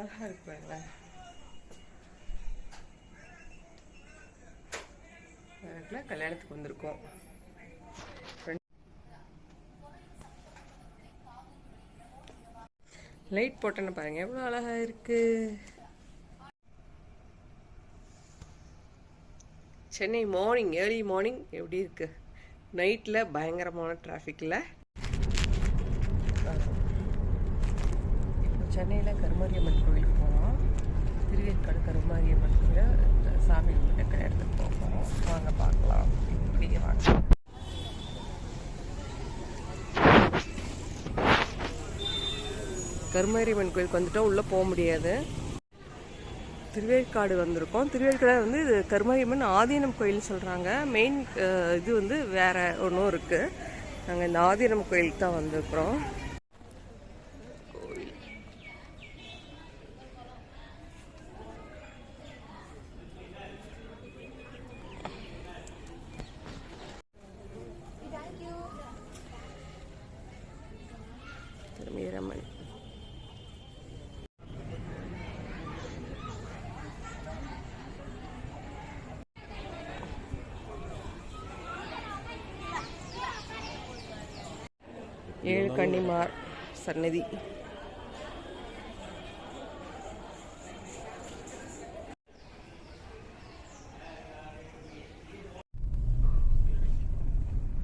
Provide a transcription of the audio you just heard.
அழகாக இருக்கு பாருங்களேன் கல்யாணத்துக்கு வந்திருக்கோம். லைட் போட்டேன்னு பாருங்க எவ்வளோ அழகா இருக்கு. சென்னை மார்னிங் ஏர்லி மார்னிங் எப்படி இருக்கு? நைட்டில் பயங்கரமான டிராஃபிக்கில் சென்னையில் கருமாரியம்மன் கோயிலுக்கு போகிறோம் திருவேற்காடு கருமாரியம்மன் கோயில சாமி கும்பிட்டு கல்யாணத்துக்கு போக போகிறோம் வாங்க பார்க்கலாம். இப்படியே வாங்க. கருமாரியம்மன் கோயிலுக்கு வந்துட்டோம் உள்ளே போக முடியாது. திருவேற்காடு வந்திருக்கோம். திருவேற்காடு வந்து இது கருமாரியம்மன் ஆதீனம் கோயில் சொல்கிறாங்க மெயின் இது வந்து வேறு ஒன்றும் இருக்குது நாங்கள் இந்த ஆதீனம் கோயிலுக்கு தான் வந்திருக்கிறோம் கோயில் திருமீரம்மன் ஏழு கன்னிமார் சன்னதி.